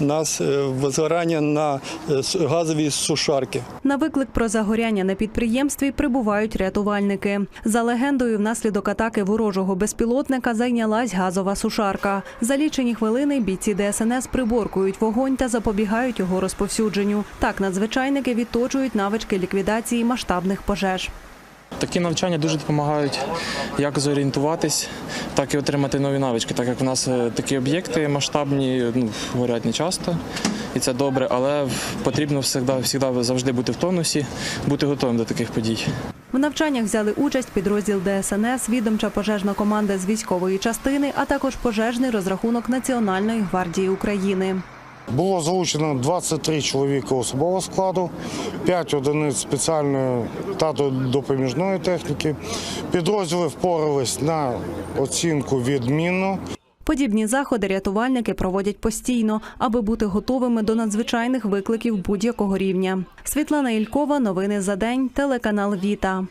нас е, возгорання на е, газовій сушарки. На виклик про загоряння на підприємстві прибувають рятувальники. За легендою, внаслідок атаки ворожого безпілотника зайнялась газова сушарка. За лічені хвилини бійці ДСНС приборкують вогонь та запобігають його розповсюдженню. Так надзвичайники відточують навички ліквідації масштабних пожеж. Такі навчання дуже допомагають як зорієнтуватись, так і отримати нові навички, так як в нас е, такі об'єкти масштабні, ну, горять не часто, і це добре, але потрібно завжди, завжди бути в тонусі, бути готовим до таких подій. В навчаннях взяли участь підрозділ ДСНС, відомча пожежна команда з військової частини, а також пожежний розрахунок Національної гвардії України. Було залучено 23 чоловіка особового складу, 5 одиниць спеціальної та до- допоміжної техніки. Підрозділи впорались на оцінку відмінно. Подібні заходи рятувальники проводять постійно, аби бути готовими до надзвичайних викликів будь-якого рівня. Світлана Ількова, новини за день, телеканал Віта.